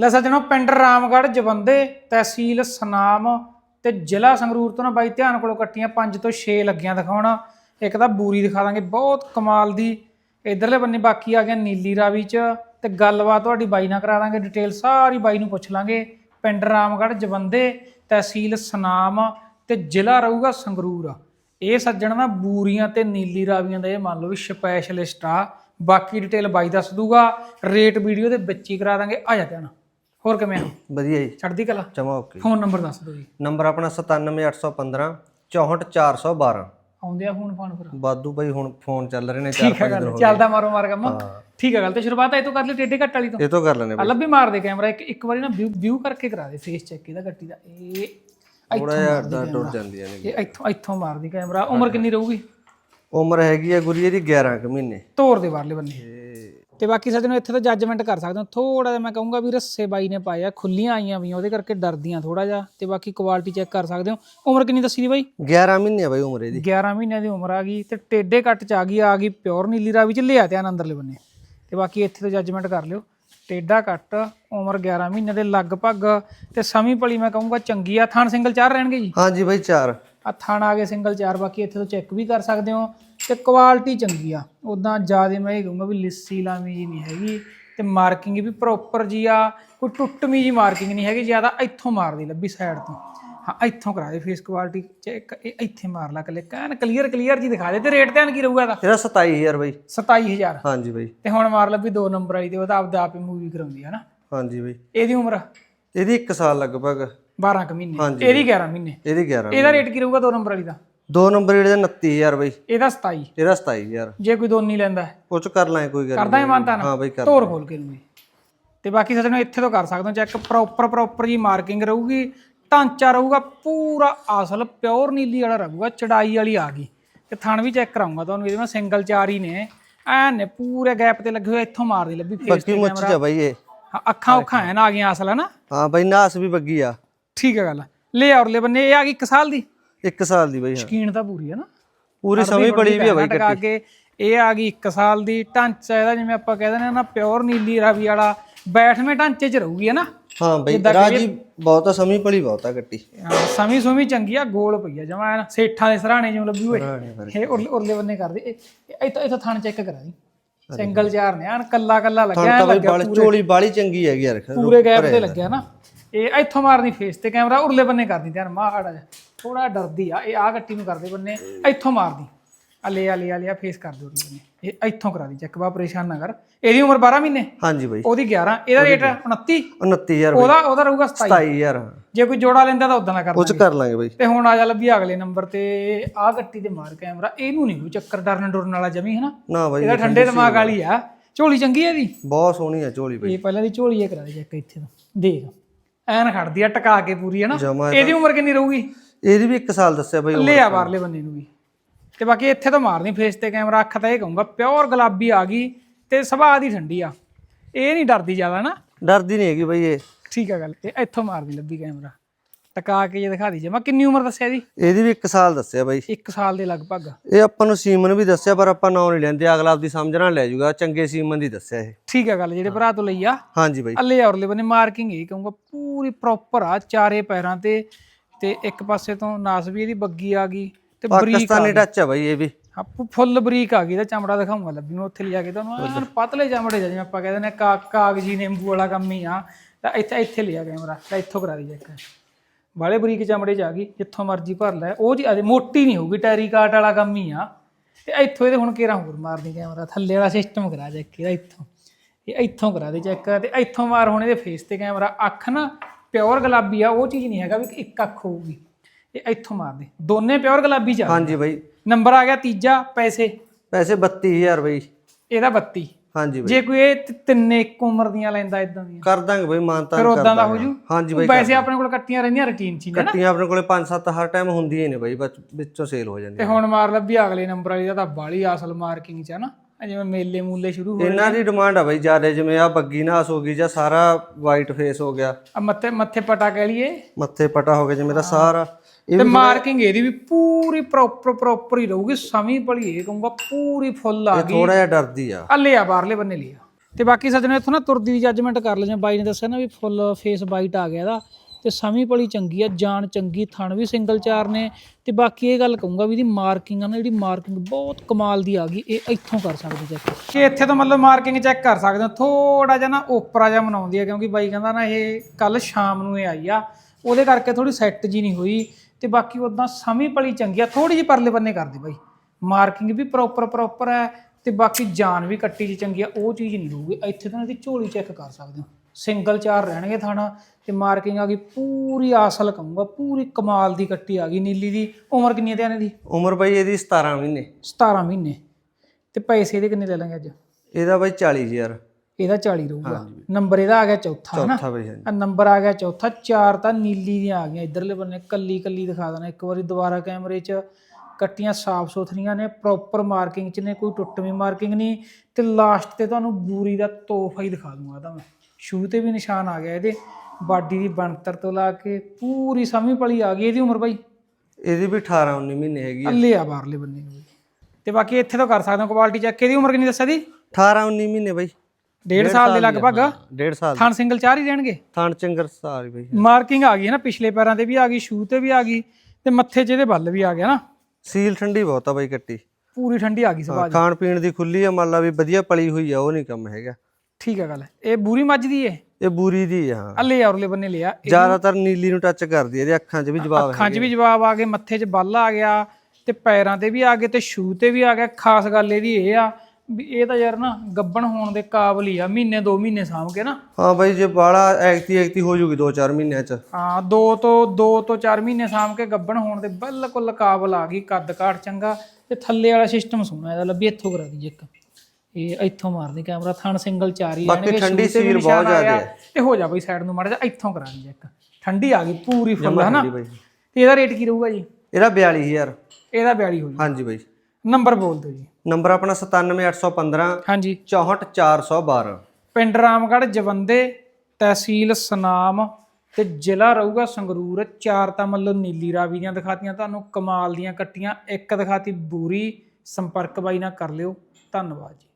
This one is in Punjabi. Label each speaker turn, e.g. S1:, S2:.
S1: ਲੈ ਸੱਜਣੋ, ਪਿੰਡ ਰਾਮਗੜ੍ਹ, ਜਵੰਦੇ, ਤਹਿਸੀਲ ਸਨਾਮ ਤੇ ਜ਼ਿਲ੍ਹਾ ਸੰਗਰੂਰ ਤੋਂ ਨਾ ਬਾਈ ਧਿਆਨ ਕੋਲੋਂ ਕੱਟੀਆਂ 5 ਤੋਂ 6 ਲੱਗੀਆਂ ਦਿਖਾਉਣਾ। ਇੱਕ ਤਾਂ ਬੂਰੀ ਦਿਖਾ ਦਾਂਗੇ, ਬਹੁਤ ਕਮਾਲ ਦੀ। ਇਧਰਲੇ ਬੰਨੇ ਬਾਕੀ ਆ ਗਿਆ ਨੀਲੀ ਰਾਵੀ ਚ ਤੇ ਗੱਲਬਾਤ ਤੁਹਾਡੀ ਬਾਈ ਨਾਲ ਕਰਾ ਦਾਂਗੇ, ਡਿਟੇਲ ਸਾਰੀ ਬਾਈ ਨੂੰ ਪੁੱਛ ਲਾਂਗੇ। ਪਿੰਡ ਰਾਮਗੜ੍ਹ, ਜਵੰਦੇ, ਤਹਿਸੀਲ ਸਨਾਮ ਤੇ ਜ਼ਿਲ੍ਹਾ ਰਹੂਗਾ ਸੰਗਰੂਰ। ਇਹ ਸੱਜਣ ਨਾ ਬੂਰੀਆਂ ਤੇ ਨੀਲੀ ਰਾਵੀਆਂ ਦਾ ਇਹ ਮੰਨ ਲਓ ਵੀ ਸਪੈਸ਼ਲਿਸਟ ਆ। ਬਾਕੀ ਡਿਟੇਲ ਬਾਈ ਦੱਸ ਦੂਗਾ। ਰੇਟ ਵੀਡੀਓ ਦੇ ਵਿੱਚ ਹੀ ਕਰਾ ਦਾਂਗੇ, ਆ ਜਾ ਧਿਆਨ। ਹੋਰ ਕਿਵੇਂ ਆ?
S2: ਵਧੀਆ ਜੀ।
S1: ਚੜ੍ਹਦੀ ਕਲਾ?
S2: ਜਮਾ ਓਕੇ
S1: ਫੋਨ ਨੰਬਰ ਦੱਸ ਦਿਓ ਜੀ।
S2: ਨੰਬਰ ਆਪਣਾ 97815 64412
S1: ਆਉਂਦੇ ਆ ਫੋਨ ਫੋਨ ਫਿਰ?
S2: ਬਾਦੂ ਬਾਈ ਹੁਣ ਫੋਨ ਚੱਲ ਰਹੇ ਨੇ ਚਾਰ
S1: ਠੀਕ ਹੈ ਗੱਲ ਚੱਲਦਾ ਮਾਰੋ ਮਾਰ ਕੰਮ। ਠੀਕ ਹੈ ਗੱਲ ਤੇ ਸ਼ੁਰੂਆਤ ਇਹ ਤੋਂ ਕਰ ਲਈ ਟੇਡੇ ਘੱਟ ਵਾਲੀ ਤੋਂ।
S2: ਇਹ ਤੋਂ ਕਰ ਲੈਣੇ
S1: ਆ ਲੱਭੀ ਮਾਰ ਦੇ ਕੈਮਰਾ ਇੱਕ ਇੱਕ ਵਾਰੀ ਨਾ ਵਿਊ ਕਰਕੇ ਕਰਾ ਦੇ ਫੇਸ ਚੈੱਕ ਇਹਦਾ ਗੱਟੀ ਦਾ। ਇਹ
S2: ਥੋੜਾ ਜਿਹਾ ਟੁੱਟ ਜਾਂਦੀਆਂ ਨੇ।
S1: ਇਹ ਇੱਥੋਂ ਇੱਥੋਂ ਮਾਰਦੀ ਕੈਮਰਾ ਉਮਰ ਕਿੰਨੀ ਰਹੂਗੀ?
S2: ਉਮਰ ਹੈਗੀ ਹੈ ਗੁਰੀਏ ਦੀ 11 ਕੁ ਮਹੀਨੇ।
S1: ਤੋਰ ਦੇ ਬਾਹਰਲੇ ਬੰਨੇ। ਤੇ ਬਾਕੀ ਸੱਜਣੋ ਇੱਥੇ ਤਾਂ ਜੱਜਮੈਂਟ ਕਰ ਸਕਦੇ ਹੋ ਥੋੜਾ ਜਿਹਾ ਮੈਂ ਕਹੂੰਗਾ ਵੀ ਰੱਸੇ ਬਾਈ ਨੇ ਪਾਏ ਆ ਖੁੱਲੀਆਂ ਆਈਆਂ ਵੀ ਉਹਦੇ ਕਰਕੇ ਡਰਦੀਆਂ ਥੋੜਾ ਜਿਹਾ ਤੇ ਬਾਕੀ ਕੁਆਲਿਟੀ ਚੈੱਕ ਕਰ ਸਕਦੇ ਹੋ। ਉਮਰ ਕਿੰਨੀ ਦੱਸੀ ਦੀ ਬਾਈ?
S2: 11 ਮਹੀਨੇ ਆ ਬਾਈ ਉਮਰ ਇਹਦੀ।
S1: 11 ਮਹੀਨਿਆਂ ਦੀ ਉਮਰ ਆ ਗਈ ਤੇ ਟੇਡੇ ਕੱਟ ਚ ਆ ਗਈ ਆ ਗਈ ਪਿਓਰ ਨੀਲੀ ਰਾਵੀ ਚ ਲਿਆ ਧਿਆਨ ਅੰਦਰਲੇ ਬੰਨੇ। ਤੇ ਬਾਕੀ ਇੱਥੇ ਤੋਂ ਜੱਜਮੈਂਟ ਕਰ ਲਿਓ। ਟੇਡਾ ਕੱਟ ਉਮਰ 11 ਮਹੀਨੇ ਦੇ ਲਗਭਗ ਤੇ ਸਮੀ ਪਲੀ ਮੈਂ ਕਹੂੰਗਾ ਚੰਗੀ ਆ। ਥਣ ਸਿੰਗਲ ਚਾਰ ਰਹਿਣਗੇ ਜੀ?
S2: ਹਾਂਜੀ ਬਾਈ 4
S1: ਆ ਥਣ ਆ ਗਏ ਸਿੰਗਲ ਚਾਰ ਬਾਕੀ ਇੱਥੇ ਤੋਂ ਚੈੱਕ ਵੀ ਕਰ ਸਕਦੇ ਹੋ ਤੇ ਕੁਆਲਿਟੀ ਚੰਗੀ ਆ। ਉਦਾਂ ਜ਼ਿਆਦਾ ਮੈਂ ਇਹ ਕਹੂੰਗਾ ਵੀ ਲਿੱਸੀ ਲਾਵੀਂ ਜੀ ਨਹੀਂ ਹੈਗੀ ਤੇ ਮਾਰਕਿੰਗ ਵੀ ਪ੍ਰੋਪਰ ਜੀ ਆ ਕੋਈ ਟੁੱਟਵੀਂ ਜੀ ਮਾਰਕਿੰਗ ਨਹੀਂ ਹੈਗੀ ਜ਼ਿਆਦਾ ਇੱਥੋਂ ਮਾਰਦੀ ਲੱਭੀ ਸਾਈਡ ਤੋਂ। ਹਾਂ ਇੱਥੋਂ ਕਰਾ ਦੇ ਫੇਸ ਕੁਆਲਿਟੀ ਚੈੱਕ ਇੱਥੇ ਮਾਰ ਲਾ ਕਲੇ ਕੈਨ ਕਲੀਅਰ ਕਲੀਅਰ ਜੀ ਦਿਖਾ ਦੇ ਤੇ ਰੇਟ ਧਿਆਨ ਕੀ ਰਹੂਗਾ ਇਹਦਾ?
S2: ਇਹਦਾ 27000 ਬਾਈ।
S1: 27000
S2: ਹਾਂਜੀ ਬਾਈ।
S1: ਤੇ ਹੁਣ ਮਾਰ ਲੱਭੀ ਦੋ ਨੰਬਰ ਵਾਲੀ ਤੇ ਉਹਦਾ ਆਪਦਾ ਆਪ ਹੀ ਮੂਵੀ ਕਰਾਉਂਦੀ ਹੈ ਨਾ।
S2: ਹਾਂਜੀ ਬਾਈ।
S1: ਇਹਦੀ ਉਮਰ?
S2: ਇਹਦੀ 1 ਸਾਲ ਲਗਭਗ।
S1: 12 ਕੁ ਮਹੀਨੇ। ਇਹਦੀ 11 ਮਹੀਨੇ।
S2: ਇਹਦੀ 11
S1: ਇਹਦਾ ਰੇਟ ਕੀ ਰਹੂਗਾ ਦੋ ਨੰਬਰ ਵਾਲੀ ਦਾ?
S2: ਦੋ ਨੰਬਰ ਇਹਦਾ 29000 ਬਾਈ।
S1: ਇਹਦਾ 27
S2: ਇਹਦਾ 27000
S1: ਜੇ ਕੋਈ ਦੋਨੀ ਲੈਂਦਾ ਹੈ।
S2: ਚ ਕਰ ਲਾਂਗੇ ਕੋਈ ਗੱਲ
S1: ਕਰਦਾ ਹੀ ਮੰਨਤਾ ਨਾ
S2: ਹਾਂ ਬਾਈ ਕਰ
S1: ਧੋਰ ਖੋਲ ਕੇ ਨੂੰ ਤੇ ਬਾਕੀ ਸੱਜਣੋ ਇੱਥੇ ਤੋਂ ਕਰ ਸਕਦੇ ਹੋ ਚੈੱਕ ਪ੍ਰੋਪਰ ਪ੍ਰੋਪਰ ਜੀ ਮਾਰਕਿੰਗ ਰਹੂਗੀ। ਢਾਂਚਾ ਰਹੂਗਾ ਪੂਰਾ ਅਸਲ ਪਿਓਰ ਨੀਲੀ ਵਾਲਾ ਰਹੂਗਾ ਚੜਾਈ ਵਾਲੀ ਆ ਗਈ। ਤੇ ਥਣ ਵੀ ਚੈੱਕ ਕਰਾਉਂਗਾ ਤੁਹਾਨੂੰ ਇਹਦੇ ਮੈਂ ਸਿੰਗਲ ਚਾਰ ਹੀ ਨੇ। ਐਨ ਨੇ ਪੂਰੇ ਗੈਪ ਤੇ ਲੱਗੇ ਹੋਏ ਇੱਥੋਂ ਮਾਰਦੀ ਲੱਭੀ ਫੇਸ
S2: ਬੱਗੀ ਮੁੱਛ ਬਾਈ ਇਹ।
S1: ਹਾਂ, ਅੱਖਾਂ ਉੱਖਾਂ ਐਨ ਆ ਗਈਆਂ ਅਸਲ ਹੈ ਨਾ?
S2: ਹਾਂ ਬਾਈ ਨਾਸ ਵੀ ਬੱਗੀ ਆ।
S1: ਠੀਕ ਹੈ ਗੱਲ। ਲੈ ਔਰਲੇ ਬੰਨੇ ਇਹ ਆ ਗਈ 1 ਸਾਲ ਦੀ?
S2: 1 ਸਾਲ ਦੀ ਬਾਈ ਹਾਂ।
S1: ਸ਼ਕੀਨ ਤਾਂ ਪੂਰੀ ਹੈ ਨਾ।
S2: ਪੂਰੀ ਸਮਝ ਪੜੀ ਵੀ ਆ ਬਾਈ
S1: ਟਕਾ ਕੇ। ਇਹ ਆ ਗਈ 1 ਸਾਲ ਦੀ ਢਾਂਚਾ ਇਹਦਾ ਜਿਵੇਂ ਆਪਾਂ ਕਹਿ ਦਿੰਦੇ ਆ ਨਾ ਪਿਓਰ ਨੀਲੀ ਰਾਵੀ ਵਾਲਾ। ਬੈਠਵੇਂ ਢਾਂਚੇ 'ਚ ਰਹੂਗੀ ਹੈ ਨਾ?
S2: ਹਾਂ ਬਾਈ ਰਾਜੀ ਬਹੁਤਾ ਸਮਝ ਪੜੀ ਬਹੁਤਾ ਕੱਟੀ।
S1: ਹਾਂ, ਸਮੀ ਸੁਮੀ ਚੰਗੀ ਆ ਗੋਲ ਪਈ ਆ ਜਮਾ ਐਨ। ਸੇਠਾਂ ਦੇ ਸਰਾਣੇ ਜਿਉਂ ਲੱਭੀ ਹੋਏ। ਇਹ ਉਰਲੇ ਉਰਲੇ ਬੰਨੇ ਕਰਦੇ। ਇਹ ਇਹ ਇੱਥੋਂ ਇੱਥੋਂ ਥਣ ਚੈੱਕ ਕਰਾ ਦੀ। ਸਿੰਗਲ ਚਾਰ ਨੇ ਐਨ ਕੱਲਾ ਕੱਲਾ ਲੱਗਿਆ
S2: ਤਾਂ ਬਾਈ ਬਾਲ ਝੋਲੀ ਬਾਲੀ ਚੰਗੀ ਹੈਗੀ ਯਾਰ।
S1: ਪੂਰੇ ਗੈਪ ਤੇ ਲੱਗਿਆ ਨਾ। ਇਹ ਇੱਥੋਂ ਮਾਰਦੀ ਫੇਸ ਤੇ ਕੈਮਰਾ ਉਰਲੇ ਬੰਨੇ ਕਰਦੀ ਧਿਆਨ ਮਾੜਾ ਜਿਹਾ। ਥੋੜਾ ਡਰਦੀ ਆ ਇਹ ਆ ਗੱਟੀ ਨੂੰ ਕਰਦੇ ਬੰਨੇ ਇੱਥੋਂ ਮਾਰਦੀ। ਆ ਲੈ ਆ ਲੈ ਆ ਲੈ ਆ ਫੇਸ ਕਰ ਦਿਓ ਉਰਲੇ ਬੰਨੇ। ਇਹ ਇੱਥੋਂ ਕਰਾ ਦੀ ਚੈੱਕ ਬਾ ਪਰੇਸ਼ਾਨ ਨਾ ਕਰ। ਇਹਦੀ ਉਮਰ 12 ਮਹੀਨੇ?
S2: ਹਾਂਜੀ ਬਾਈ।
S1: ਉਹਦੀ 11 ਇਹਦਾ ਰੇਟ 29
S2: 29000 ਬਾਈ।
S1: ਉਹਦਾ ਉਹਦਾ ਰਹੂਗਾ 27
S2: 27000 ਹਾਂ
S1: ਜੇ ਕੋਈ ਜੋੜਾ ਲੈਂਦਾ ਤਾਂ ਉਦਾਂ ਨਾ ਕਰ
S2: ਚ ਕਰ ਲਾਂਗੇ ਬਾਈ।
S1: ਤੇ ਹੁਣ ਆ ਜਾ ਲੱਭੀ ਅਗਲੇ ਨੰਬਰ ਤੇ ਆ ਗੱਟੀ ਤੇ ਮਾਰ ਕੈਮਰਾ ਇਹਨੂੰ ਨਹੀਂ ਕੋਈ ਚੱਕਰ ਡਰਨ ਡਰਨ ਵਾਲਾ ਜਮੀ ਹੈ ਨਾ
S2: ਨਾ ਬਾਈ
S1: ਇਹਦਾ ਠੰਡੇ ਦਿਮਾਗ ਵਾਲੀ ਆ। ਝੋਲੀ ਚੰਗੀ ਆ ਇਹਦੀ?
S2: ਬਹੁਤ ਸੋਹਣੀ ਆ ਝੋਲੀ ਬਾਈ।
S1: ਇਹ ਪਹਿਲਾਂ ਦੀ ਝੋਲੀ ਇਹ ਕਰਾ ਦੇ ਚੈੱਕ ਇੱਥੇ ਤੋਂ। ਦੇਖ। ਐਨ ਖੜਦੀ ਆ ਟਕਾ ਕੇ ਪੂਰੀ ਹੈ ਨਾ?
S2: ਜਮਾ
S1: ਇਹਦੀ ਉਮਰ ਕਿੰਨੀ ਰਹੂਗੀ?
S2: ਇਹਦੀ ਵੀ 1 ਸਾਲ ਦੱਸਿਆ ਬਾਈ
S1: ਲੈ ਆ ਬਾਹਰਲੇ ਬੰਦੇ ਨੂੰ ਵੀ। ਤੇ ਬਾਕੀ ਇੱਥੇ ਤੋਂ ਮਾਰਨੀ ਫੇਸ ਤੇ ਕੈਮਰਾ ਅੱਖ ਤਾਂ ਇਹ ਕਹੂੰਗਾ ਪਿਓਰ ਗੁਲਾਬੀ ਆ ਗਈ ਤੇ ਸੁਭਾਅ ਦੀ ਠੰਡੀ ਆ। ਇਹ ਨਹੀਂ ਡਰਦੀ ਜ਼ਿਆਦਾ ਨਾ?
S2: ਡਰਦੀ ਨਹੀਂ ਹੈਗੀ ਬਾਈ ਇਹ।
S1: ਠੀਕ ਆ ਗੱਲ ਤੇ ਇੱਥੋਂ ਮਾਰਦੀ ਲੱਭੀ ਕੈਮਰਾ ਟਕਾ ਕੇ ਜੇ ਦਿਖਾ ਦੀ ਜੇ ਮੈਂ ਕਿੰਨੀ ਉਮਰ ਦੱਸਿਆ ਇਹਦੀ?
S2: ਇਹਦੀ ਵੀ 1 ਸਾਲ ਦੱਸਿਆ ਬਾਈ।
S1: 1 ਸਾਲ ਦੇ ਲਗਭਗ।
S2: ਇਹ ਆਪਾਂ ਨੂੰ ਸੀਮਨ ਵੀ ਦੱਸਿਆ ਪਰ ਆਪਾਂ ਨਾਂ ਨਹੀਂ ਲੈਂਦੇ। ਅਗਲਾ ਆਪਦੀ ਸਮਝ ਨਾਲ ਲੈ ਜਾਊਗਾ ਚੰਗੇ ਸੀਮਨ ਦੀ ਦੱਸਿਆ ਇਹ।
S1: ਠੀਕ ਆ ਗੱਲ ਜਿਹੜੇ ਭਰਾ ਤੋਂ ਲਈ ਆ।
S2: ਹਾਂਜੀ ਬਾਈ।
S1: ਅੱਲੇ ਔਰਲੇ ਬੰਨੇ ਮਾਰਕਿੰਗ ਇਹ ਕਹੂੰਗਾ ਪੂਰੀ ਪ੍ਰੋਪਰ ਆ ਚਾਰੇ ਪੈਰਾਂ ਤੇ ਤੇ ਇੱਕ ਪਾਸੇ ਤੋਂ ਨਾਸ ਵੀ ਇਹਦੀ ਬੱਗੀ ਆ ਗਈ ਤੇ ਬਰੀਕ
S2: ਪਾਕਿਸਤਾਨੀ ਟੱਚ ਆ ਬਾਈ ਇਹ ਵੀ।
S1: ਆ ਫੁੱਲ ਬਰੀਕ ਆ ਗਈ ਤਾਂ ਚਮੜਾ ਦਿਖਾਉਂਗਾ ਲੱਭੀ ਨੂੰ ਉੱਥੇ ਲਿਜਾ ਕੇ ਤੁਹਾਨੂੰ ਐਨ ਪਤਲੇ ਚਮੜੇ ਜਿਵੇਂ ਆਪਾਂ ਕਹਿੰਦੇ ਨੇ ਕਾਗਜੀ ਨਿੰਬੂ ਵਾਲਾ ਕੰਮ ਹੀ ਆ। ਤਾਂ ਇੱਥੇ ਇੱਥੇ ਲਿਆ ਕੈਮਰਾ ਤਾਂ ਇੱਥੋਂ ਕਰਾ ਦੀ ਚੈੱਕ ਬਾਲੇ ਬਰੀਕ ਚਮੜੇ ਚ ਆ ਗਈ ਜਿੱਥੋਂ ਮਰਜ਼ੀ ਭਰ ਲੈ। ਉਹ ਜੀ ਅਜੇ ਮੋਟੀ ਨਹੀਂ ਹੋਊਗੀ ਟੈਰੀ ਕਾਟ ਵਾਲਾ ਕੰਮ ਹੀ ਆ। ਤੇ ਇੱਥੋਂ ਇਹਦੇ ਹੁਣ ਕੇਰਾ ਹੋਰ ਮਾਰਦੀ ਕੈਮਰਾ ਥੱਲੇ ਵਾਲਾ ਸਿਸਟਮ ਕਰਾ ਚੈੱਕ ਇਹਦਾ ਇੱਥੋਂ। ਇਹ ਇੱਥੋਂ ਕਰਾ ਦੇ ਚੈੱਕ ਤੇ ਇੱਥੋਂ ਮਾਰ ਹੁਣ ਇਹਦੇ ਫੇਸ ਤੇ ਕੈਮਰਾ ਅੱਖ ਨਾ ਪਿਓਰ ਗੁਲਾਬੀ ਆ ਉਹ ਚੀਜ਼ ਨਹੀਂ ਹੈਗਾ ਵੀ ਇੱਕ ਅੱਖ ਹੋਊਗੀ। ਇਹ ਇੱਥੋਂ ਮਾਰ ਦੇ। ਦੋਨੇ ਪਿਓਰ ਗੁਲਾਬੀ ਚ
S2: ਹਾਂਜੀ ਬਾਈ।
S1: ਨੰਬਰ ਆ ਗਿਆ ਤੀਜਾ ਪੈਸੇ।
S2: ਪੈਸੇ 32000 ਬਾਈ।
S1: ਇਹਦਾ 32
S2: ਹਾਂਜੀ ਬਾਈ।
S1: ਜੇ ਕੋਈ ਇਹ ਤ- ਤਿੰਨੇ ਇੱਕ ਉਮਰ ਦੀਆਂ ਲੈਂਦਾ ਇਦਾਂ ਦੀਆਂ।
S2: ਕਰ ਦਾਂਗੇ ਬਾਈ ਮਾਨਤਾ
S1: ਫਿਰ ਉਦਾਂ ਦਾ ਹੋ ਜੂ
S2: ਹਾਂਜੀ ਬਾਈ
S1: ਵੈਸੇ ਆਪਣੇ ਕੋਲ ਕੱਟੀਆਂ ਰਹਿੰਦੀਆਂ ਰੁਟੀਨ ਚ ਹੀ ਨੇ ਨਾ?
S2: ਕੱਟੀਆਂ ਆਪਣੇ ਕੋਲੇ 5-7 ਹਰ ਟਾਈਮ ਹੁੰਦੀਆਂ ਹੀ ਨੇ ਬਾਈ ਬਸ ਵਿੱਚੋਂ ਸੇਲ ਹੋ ਜਾਂਦੀ
S1: ਤੇ ਹੁਣ ਮਾਰ ਲੱਭੀ ਅਗਲੇ ਨੰਬਰ ਵਾਲੀ ਦਾ ਤਾਂ ਬਾਲੀ ਅਸਲ ਮਾਰਕਿੰਗ ਚ ਆ ਨਾ। ਆਹ ਜਿਵੇਂ ਮੇਲੇ ਮੂਲੇ ਸ਼ੁਰੂ ਹੋ
S2: ਇਹਨਾਂ ਦੀ ਡਿਮਾਂਡ ਆ ਬਾਈ ਜ਼ਿਆਦਾ ਜਿਵੇਂ ਆ ਬੱਗੀ ਨਾਸ ਹੋ ਗਈ ਜਾਂ ਸਾਰਾ ਵਾਈਟ ਫੇਸ ਹੋ ਗਿਆ।
S1: ਆ ਮੱਥੇ ਮੱਥੇ ਪਟਾ ਕਹਿ ਲਈਏ।
S2: ਮੱਥੇ ਪਟਾ ਹੋ ਗਿਆ ਜਿਵੇਂ ਦਾ ਸਾਰਾ। ਇਹ
S1: ਤੇ ਮਾਰਕਿੰਗ ਇਹਦੀ ਵੀ ਪੂਰੀ ਪ੍ਰੋਪਰ ਪ੍ਰੋਪਰ ਹੀ ਰਹੂਗੀ ਸਮੀ ਭਲੀ ਇਹ ਕਹੂੰਗਾ ਪੂਰੀ ਫੁੱਲ ਆ ਗਈ।
S2: ਥੋੜਾ ਜਿਹਾ ਡਰਦੀ ਆ।
S1: ਆ ਲਿਆ ਬਾਹਰਲੇ ਬੰਨੇ ਲਿਆ। ਤੇ ਬਾਕੀ ਸੱਜਣੋ ਇੱਥੋਂ ਨਾ ਤੁਰਦੀ ਦੀ ਜੱਜਮੈਂਟ ਕਰ ਲਿਆ ਬਾਈ ਨੇ ਦੱਸਿਆ ਨਾ ਵੀ ਫੁੱਲ ਫੇਸ ਵਾਈਟ ਆ ਗਿਆ ਇਹਦਾ। ਤੇ ਸਮੀ ਪਲੀ ਚੰਗੀ ਆ ਜਾਨ ਚੰਗੀ ਥਣ ਵੀ ਸਿੰਗਲ ਚਾਰ ਨੇ। ਤੇ ਬਾਕੀ ਇਹ ਗੱਲ ਕਹੂੰਗਾ ਵੀ ਇਹਦੀ ਮਾਰਕਿੰਗ ਆ ਨਾ ਜਿਹੜੀ ਮਾਰਕਿੰਗ ਬਹੁਤ ਕਮਾਲ ਦੀ ਆ ਗਈ ਇਹ ਇੱਥੋਂ ਕਰ ਸਕਦੇ ਚੈੱਕ ਕਿ ਇੱਥੇ ਤੋਂ ਮਤਲਬ ਮਾਰਕਿੰਗ ਚੈੱਕ ਕਰ ਸਕਦੇ ਹੋ ਥੋੜਾ ਜਿਹਾ ਨਾ ਓਪਰਾ ਜਿਹਾ ਬਣਾਉਂਦੀ ਆ ਕਿਉਂਕਿ ਬਾਈ ਕਹਿੰਦਾ ਨਾ ਇਹ ਕੱਲ ਸ਼ਾਮ ਨੂੰ ਇਹ ਆਈ ਆ। ਉਹਦੇ ਕਰਕੇ ਥੋੜੀ ਸੈੱਟ ਜੀ ਨਹੀਂ ਹੋਈ। ਤੇ ਬਾਕੀ ਉਦਾਂ ਸਮੀ ਪਲੀ ਚੰਗੀ ਆ ਥੋੜੀ ਜਿਹੀ ਪਰਲੇ ਬੰਨੇ ਕਰਦੀ ਬਾਈ। ਮਾਰਕਿੰਗ ਵੀ ਪ੍ਰੋਪਰ ਪ੍ਰੋਪਰ ਹੈ ਤੇ ਬਾਕੀ ਜਾਨ ਵੀ ਕੱਟੀ ਜੀ ਚੰਗੀ ਆ ਉਹ ਚੀਜ਼ ਨਹੀਂ ਹੋਊਗੀ ਇੱਥੇ ਤਾਂ ਇਹਦੀ ਝੋਲੀ ਚੈੱਕ ਕਰ ਸਕਦੇ ਹੋ ਸਿੰਗਲ ਚਾਰ ਰਹਿਣਗੇ ਥਾਣਾ ਤੇ ਮਾਰਕਿੰਗ ਆ ਗਈ ਪੂਰੀ ਆਸਲ ਕਹੂੰਗਾ ਪੂਰੀ ਕਮਾਲ ਦੀ ਕੱਟੀ ਆ ਗਈ ਨੀਲੀ ਦੀ। ਉਮਰ ਕਿੰਨੀ ਹੈ ਤੇ ਇਹਨਾਂ ਦੀ
S2: ਉਮਰ ਬਾਈ ਇਹਦੀ 17 ਮਹੀਨੇ।
S1: 17 ਮਹੀਨੇ। ਤੇ ਪੈਸੇ ਇਹਦੇ ਕਿੰਨੇ ਲੈ ਲਾਂਗੇ ਅੱਜ?
S2: ਇਹਦਾ ਬਾਈ 40000
S1: ਇਹਦਾ 40 ਰਹੂਗਾ। ਨੰਬਰ ਇਹਦਾ ਆ ਗਿਆ ਚੌਥਾ ਹਨਾ?
S2: ਚੌਥਾ ਬਾਈ ਹਾਂਜੀ।
S1: ਆ ਨੰਬਰ ਆ ਗਿਆ ਚੌਥਾ ਚਾਰ ਤਾਂ ਨੀਲੀ ਦੀਆਂ ਆ ਗਈਆਂ। ਇਧਰਲੇ ਬੰਨੇ ਕੱਲੀ ਕੱਲੀ ਦਿਖਾ ਦੇਣਾ। ਇੱਕ ਵਾਰੀ ਦੁਬਾਰਾ ਕੈਮਰੇ 'ਚ ਕੱਟੀਆਂ ਸਾਫ਼ ਸੁਥਰੀਆਂ ਨੇ ਪ੍ਰੋਪਰ ਮਾਰਕਿੰਗ 'ਚ ਨੇ ਕੋਈ ਟੁੱਟਵੀਂ ਮਾਰਕਿੰਗ ਨਹੀਂ। ਤੇ ਲਾਸਟ ਤੇ ਤੁਹਾਨੂੰ ਬੂਰੀ ਦਾ ਤੋਹਫਾ ਹੀ ਦਿਖਾ ਦੂੰਗਾ ਤਾਂ ਮੈਂ। ਸ਼ੂ ਤੇ ਵੀ ਨਿਸ਼ਾਨ ਆ ਗਿਆ ਇਹਦੇ। ਬਾਡੀ ਦੀ ਬਣਤਰ ਤੋਂ ਲਾ ਕੇ ਪੂਰੀ ਸਮੀ ਪਲੀ ਆ ਗਈ ਇਹਦੀ ਉਮਰ ਬਾਈ।
S2: ਇਹਦੀ ਵੀ 18 19 ਮਹੀਨੇ ਹੈਗੀ ਆ।
S1: ਅੱਲੇ ਆ ਬਾਹਰਲੇ ਬੰਨੇ ਨੂੰ। ਤੇ ਬਾਕੀ ਇੱਥੇ ਤੋਂ ਕਰ ਸਕਦੇ ਹੋ ਕੁਆਲਿਟੀ ਚੈੱਕ ਇਹਦੀ ਉਮਰ ਕਿੰਨੀ ਦੱਸਿਆ ਦੀ?
S2: 18 19 ਮਹੀਨੇ ਬਾਈ।
S1: ਡੇਢ ਸਾਲ ਦੇ ਲਗਭਗ?
S2: ਡੇਢ ਸਾਲ।
S1: ਥਣ ਸਿੰਗਲ ਚਾਰ ਹੀ ਰਹਿਣਗੇ
S2: ਥਾਣ ਚੰਗਰ ਸਾਰੀ ਬਾਈ।
S1: ਮਾਰਕਿੰਗ ਆ ਗਈ ਹੈ ਨਾ ਪਿਛਲੇ ਪੈਰਾਂ ਤੇ ਵੀ ਆ ਗਈ ਸ਼ੂ ਤੇ ਵੀ ਆ ਗਈ ਤੇ ਮੱਥੇ 'ਚ ਇਹਦੇ ਬੱਲ ਵੀ ਆ ਗਿਆ ਨਾ।
S2: ਸੀਲ ਠੰਡੀ ਬਹੁਤ ਆ ਬਾਈ ਕੱਟੀ।
S1: ਪੂਰੀ ਠੰਡੀ ਆ ਗਈ ਦੀ।
S2: ਖਾਣ ਪੀਣ ਦੀ ਖੁੱਲੀ ਆ ਮੰਨ ਲਾ ਵੀ ਵਧੀਆ ਪਲੀ ਹੋਈ ਆ ਉਹ ਨਹੀਂ ਕੰਮ ਹੈਗਾ।
S1: ਠੀਕ ਆ ਗੱਲ। ਇਹ ਬੂਰੀ ਮੱਝ ਦੀ ਏ?
S2: ਇਹ ਬੂਰੀ ਦੀ ਆ ਹਾਂ।
S1: ਅੱਲੇ ਔਰਲੇ ਬੰਨੇ ਲਿਆ
S2: ਜ਼ਿਆਦਾਤਰ ਨੀਲੀ ਨੂੰ ਟੱਚ ਕਰਦੀ ਇਹਦੇ ਅੱਖਾਂ 'ਚ ਵੀ ਜਵਾਬ ਹੈ
S1: ਅੱਖਾਂ 'ਚ ਵੀ ਜਵਾਬ ਆ ਗਏ ਮੱਥੇ 'ਚ ਬੱਲ ਆ ਗਿਆ ਤੇ ਪੈਰਾਂ ਤੇ ਵੀ ਆ ਗਏ ਤੇ ਸ਼ੂ ਤੇ ਵੀ ਆ ਗਿਆ। ਖਾਸ ਗੱਲ ਇਹਦੀ ਇਹ ਆ ਵੀ ਇਹ ਤਾਂ ਯਾਰ ਨਾ ਗੱਬਣ ਹੋਣ ਦੇ ਕਾਬਲ ਹੀ ਆ ਮਹੀਨੇ ਦੋ ਮਹੀਨੇ ਸਾਂਭ ਕੇ ਨਾ।
S2: ਹਾਂ ਬਾਈ ਜੇ ਬਾਲਾ ਐਕਟੀ ਐਕਟੀ ਹੋ ਜੂਗੀ 2-4 ਮਹੀਨਿਆਂ 'ਚ।
S1: ਹਾਂ ਦੋ ਤੋਂ ਦੋ ਤੋਂ ਚਾਰ ਮਹੀਨੇ ਸਾਂਭ ਕੇ ਗੱਬਣ ਹੋਣ ਦੇ ਬਿਲਕੁਲ ਕਾਬਲ ਆ ਗਈ ਕੱਦ ਕਾਠ ਚੰਗਾ। ਤੇ ਥੱਲੇ ਵਾਲਾ ਸਿਸਟਮ ਸੋਹਣਾ ਇਹਦਾ ਲੱਭੀ ਇੱਥੋਂ ਕਰਾ ਦੀ ਇੱਕ। ਇਹ ਇੱਥੋਂ ਮਾਰਦੀ ਕੈਮਰਾ ਥਣ ਸਿੰਗਲ ਚਾਰ ਹੀ
S2: ਬਾਕੀ ਠੰਡੀ
S1: ਸ਼ੂ ਤੇ ਵੀ
S2: ਸੀਲ ਬਹੁਤ ਜ਼ਿਆਦਾ।
S1: ਤੇ ਹੋ ਜਾ ਬਈ ਸਾਈਡ ਨੂੰ ਮਾੜਾ ਜਾ ਇੱਥੋਂ ਕਰਾ ਦੀ ਇੱਕ। ਠੰਡੀ ਆ ਗਈ ਪੂਰੀ ਫੁੱਲ
S2: ਬਾਈ।
S1: ਤੇ ਇਹਦਾ ਰੇਟ ਕੀ ਰਹੂਗਾ ਜੀ?
S2: ਇਹਦਾ 42000
S1: ਇਹਦਾ 42 ਹੋ ਜੀ।
S2: ਹਾਂਜੀ ਬਾਈ।
S1: ਨੰਬਰ ਬੋਲ ਦਿਓ ਜੀ।
S2: ਨੰਬਰ ਆਪਣਾ 97815
S1: ਹਾਂਜੀ।
S2: 64412
S1: ਪਿੰਡ ਰਾਮਗੜ੍ਹ ਜਵੰਦੇ ਤਹਿਸੀਲ ਸਨਾਮ ਤੇ ਜ਼ਿਲ੍ਹਾ ਰਹੂਗਾ ਸੰਗਰੂਰ। ਚਾਰ ਤਾਂ ਮੱਲੋ ਨੀਲੀ ਰਾਵੀ ਦੀਆਂ ਦਿਖਾਤੀਆਂ ਤੁਹਾਨੂੰ ਕਮਾਲ ਦੀਆਂ ਕੱਟੀਆਂ। ਇੱਕ ਦਿਖਾਤੀ ਬੂਰੀ। ਸੰਪਰਕ ਬਾਈ ਨਾਲ ਕਰ ਲਿਓ। ਧੰਨਵਾਦ ਜੀ।